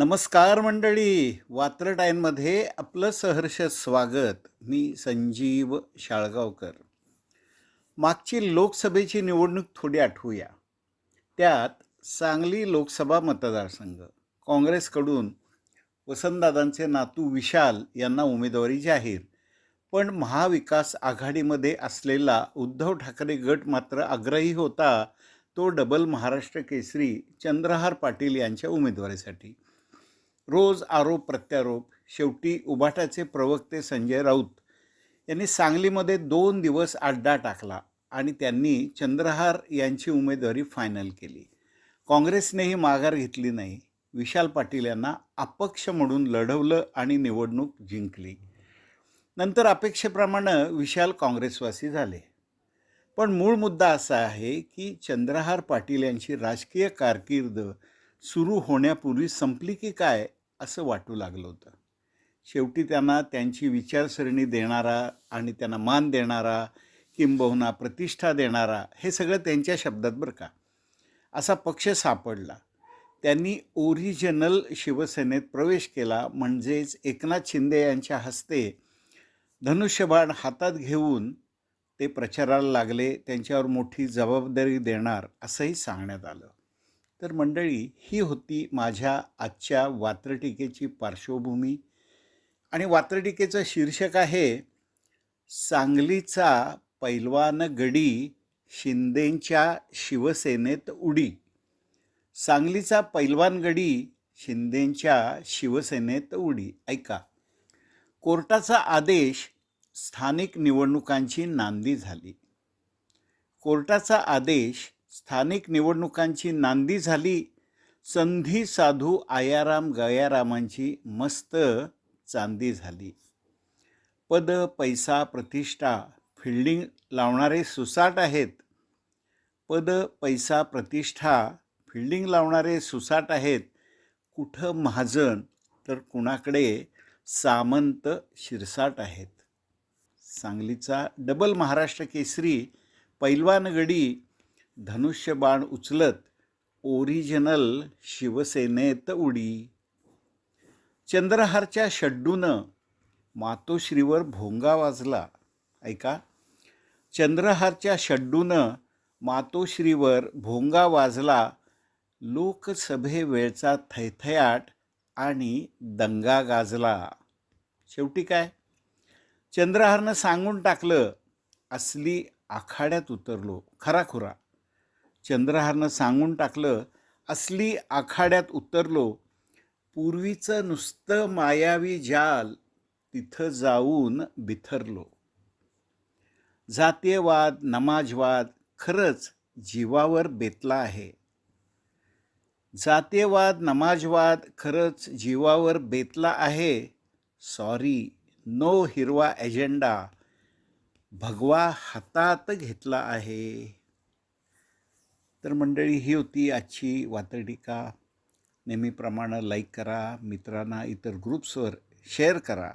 नमस्कार मंडळी. वात्रटाईनमध्ये आपलं सहर्ष स्वागत. मी संजीव शाळगावकर. मागची लोकसभेची निवडणूक थोडी आठवूया. त्यात सांगली लोकसभा मतदारसंघ काँग्रेसकडून वसंतदादांचे नातू विशाल यांना उमेदवारी जाहीर. पण महाविकास आघाडीमध्ये असलेला उद्धव ठाकरे गट मात्र आग्रही होता. तो डबल महाराष्ट्र केसरी चंद्रहार पाटील यांच्या उमेदवारीसाठी. रोज आरोप प्रत्यारोप शेवटी उभाटाचे प्रवक्ते संजय राऊत यांनी सांगलीमध्ये दोन दिवस अड्डा टाकला आणि त्यांनी चंद्रहार यांची उमेदवारी फायनल केली. काँग्रेसनेही माघार घेतली नाही. विशाल पाटील यांना अपक्ष म्हणून लढवलं आणि निवडणूक जिंकली. नंतर अपेक्षेप्रमाणे विशाल काँग्रेसवासी झाले. पण मूळ मुद्दा असा आहे की चंद्रहार पाटील यांची राजकीय कारकीर्द सुरू होण्यापूर्वी संपली की काय असं वाटू लागलं होतं. शेवटी त्यांना त्यांची विचारसरणी देणारा आणि त्यांना मान देणारा किंबहुना प्रतिष्ठा देणारा हे सगळं त्यांच्या शब्दात बरं का. असा पक्ष सापडला. त्यांनी ओरिजिनल शिवसेनेत प्रवेश केला म्हणजेच एकनाथ शिंदे यांच्या हस्ते धनुष्यबाण हातात घेऊन ते प्रचाराला लागले त्यांच्यावर मोठी जबाबदारी देणार असंही सांगण्यात आलं. तर मंडळी ही होती माझ्या आजच्या वात्रटिकेची पार्श्वभूमी. आणि वात्रटिकेचं शीर्षक आहे सांगलीचा पैलवान गडी शिंदेंच्या शिवसेनेत उडी. सांगलीचा पैलवान गडी शिंदेंच्या शिवसेनेत उडी. ऐका. कोर्टाचा आदेश स्थानिक निवडणुकांची नांदी झाली. कोर्टाचा आदेश स्थानिक निवडणुकांची नांदी झाली संधी साधू आयाराम गयारामांची मस्त चांदी झाली. पद पैसा प्रतिष्ठा फिल्डिंग लावणारे सुसाट आहेत. पद पैसा प्रतिष्ठा फिल्डिंग लावणारे सुसाट आहेत. कुठं महाजन तर कुणाकडे सामंत शिरसाट आहेत. सांगलीचा डबल महाराष्ट्र केसरी पैलवानगडी धनुष्यबाण उचलत ओरिजिनल शिवसेनेत उडी. चंद्रहारच्या शड्डूनं मातोश्रीवर भोंगा वाजला. ऐका. चंद्रहारच्या शड्डूनं मातोश्रीवर भोंगा वाजला. लोकसभेवेळचा थैथयाट आणि दंगा गाजला. शेवटी काय? चंद्रहारनं सांगून टाकलं असली आखाड्यात उतरलो. खराखुरा. चंद्रहारनं सांगून टाकलं असली आखाड्यात उतरलो पूर्वीचं नुसतं मायावी जाल तिथं जाऊन बिथरलो. जातीयवाद नमाजवाद खरंच जीवावर बेतला आहे. जातीयवाद नमाजवाद खरंच जीवावर बेतला आहे. सॉरी नो हिरवा एजेंडा भगवा हातात घेतला आहे. तर मंडळी ही होती आजची वातडिका नेहमीप्रमाणे लाईक करा मित्रांना इतर ग्रुप्सवर शेअर करा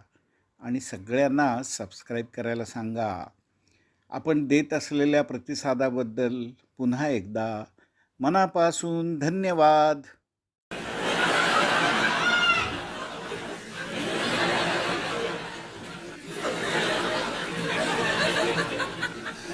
आणि सगळ्यांना सबस्क्राईब करायला सांगा. आपण देत असलेल्या प्रतिसादाबद्दल पुन्हा एकदा मनापासून धन्यवाद.